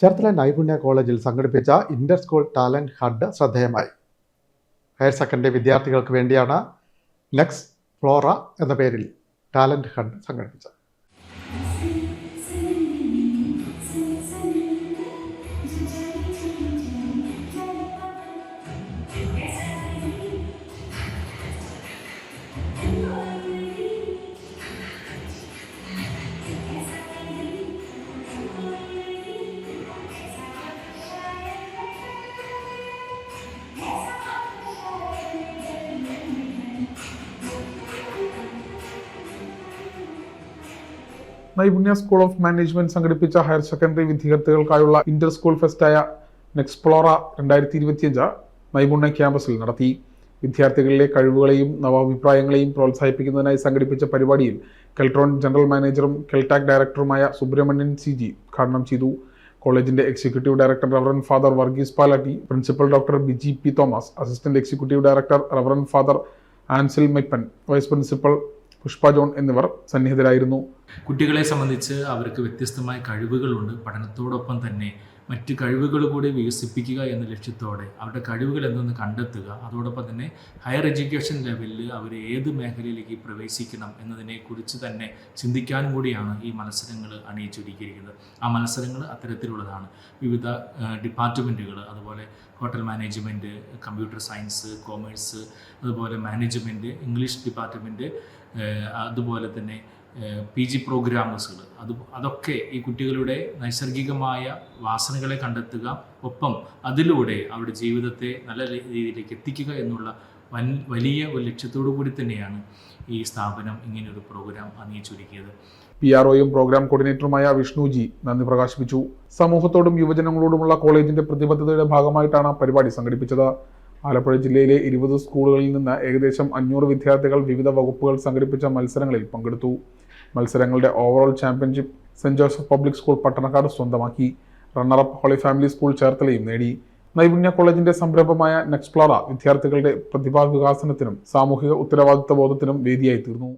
ചേർത്തല നൈപുണ്യ കോളേജിൽ സംഘടിപ്പിച്ച inter school talent hunt ശ്രദ്ധേയമായി. ഹയർ സെക്കൻഡറി വിദ്യാർത്ഥികൾക്ക് വേണ്ടിയാണ് നെക്സ് ഫ്ലോറ എന്ന പേരിൽ ടാലന്റ് ഹഡ് സംഘടിപ്പിച്ചത്. നൈപുണ്യ സ്കൂൾ ഓഫ് മാനേജ്മെന്റ് സംഘടിപ്പിച്ച ഹയർ സെക്കൻഡറി വിദ്യാർത്ഥികൾക്കായുള്ള ഇന്റർ സ്കൂൾ ഫെസ്റ്റായ നെക്സ്പ്ലോറ രണ്ടായിരത്തി ഇരുപത്തിയഞ്ച് നൈപുണ്യ ക്യാമ്പസിൽ നടത്തി. വിദ്യാർത്ഥികളിലെ കഴിവുകളെയും നവാഭിപ്രായങ്ങളെയും പ്രോത്സാഹിപ്പിക്കുന്നതിനായി സംഘടിപ്പിച്ച പരിപാടിയിൽ കെൽട്രോൺ ജനറൽ മാനേജറും കെൽടാക് ഡയറക്ടറുമായ സുബ്രഹ്മണ്യൻ സി ജി ഉദ്ഘാടനം ചെയ്തു. കോളേജിന്റെ executive director reverend father Varghese Palatty principal doctor Biji P Thomas assistant executive director reverend father Ancil Meppan vice principal Pushpa John എന്നിവർ സന്നിഹിതരായിരുന്നു. കുട്ടികളെ സംബന്ധിച്ച് അവർക്ക് വ്യത്യസ്തമായ കഴിവുകളുണ്ട്. പഠനത്തോടൊപ്പം തന്നെ മറ്റ് കഴിവുകൾ കൂടി വികസിപ്പിക്കുക എന്ന ലക്ഷ്യത്തോടെ അവരുടെ കഴിവുകൾ എന്തെന്ന് കണ്ടെത്തുക അതോടൊപ്പം തന്നെ ഹയർ എഡ്യൂക്കേഷൻ ലെവലിൽ അവർ ഏത് മേഖലയിലേക്ക് പ്രവേശിക്കണം എന്നതിനെക്കുറിച്ച് തന്നെ ചിന്തിക്കാനും കൂടിയാണ് ഈ മത്സരങ്ങൾ അണിയിച്ചൊരുക്കിയിരിക്കുന്നത്. ആ മത്സരങ്ങൾ അത്തരത്തിലുള്ളതാണ്. വിവിധ ഡിപ്പാർട്ട്മെന്റുകൾ അതുപോലെ hotel management computer science commerce അതുപോലെ മാനേജ്മെന്റ് ഇംഗ്ലീഷ് ഡിപ്പാർട്ട്മെന്റ് അതുപോലെ തന്നെ പി ജി പ്രോഗ്രാമേഴ്സുകൾ. അത് അതൊക്കെ ഈ കുട്ടികളുടെ നൈസർഗികമായ വാസനകളെ കണ്ടെത്തുക ഒപ്പം അതിലൂടെ അവരുടെ ജീവിതത്തെ നല്ല രീതിയിലേക്ക് എത്തിക്കുക എന്നുള്ള വൻ വലിയ ഒരു ലക്ഷ്യത്തോടു കൂടി തന്നെയാണ് ഈ സ്ഥാപനം ഇങ്ങനെയൊരു പ്രോഗ്രാം അണിയിച്ചൊരുക്കിയത് പി ആർ ഒയും പ്രോഗ്രാം കോർഡിനേറ്ററുമായ വിഷ്ണുജി നന്ദി പ്രകാശിപ്പിച്ചു. സമൂഹത്തോടും യുവജനങ്ങളോടുമുള്ള കോളേജിന്റെ പ്രതിബദ്ധതയുടെ ഭാഗമായിട്ടാണ് പരിപാടി സംഘടിപ്പിച്ചത്. ആലപ്പുഴ ജില്ലയിലെ ഇരുപത് സ്കൂളുകളിൽ നിന്ന് ഏകദേശം അഞ്ഞൂറ് വിദ്യാർത്ഥികൾ വിവിധ വകുപ്പുകൾ സംഘടിപ്പിച്ച മത്സരങ്ങളിൽ പങ്കെടുത്തു. മത്സരങ്ങളുടെ overall championship saint Joseph public school Pattanakkad സ്വന്തമാക്കി. Runner up holy family school ചേർത്തലയും നേടി. നൈപുണ്യ കോളേജിന്റെ സംരംഭമായ നെക്സ്പ്ലോറ വിദ്യാർത്ഥികളുടെ പ്രതിഭാ വികാസനത്തിനും സാമൂഹിക ഉത്തരവാദിത്ത ബോധത്തിനും വേദിയായി തീർന്നു.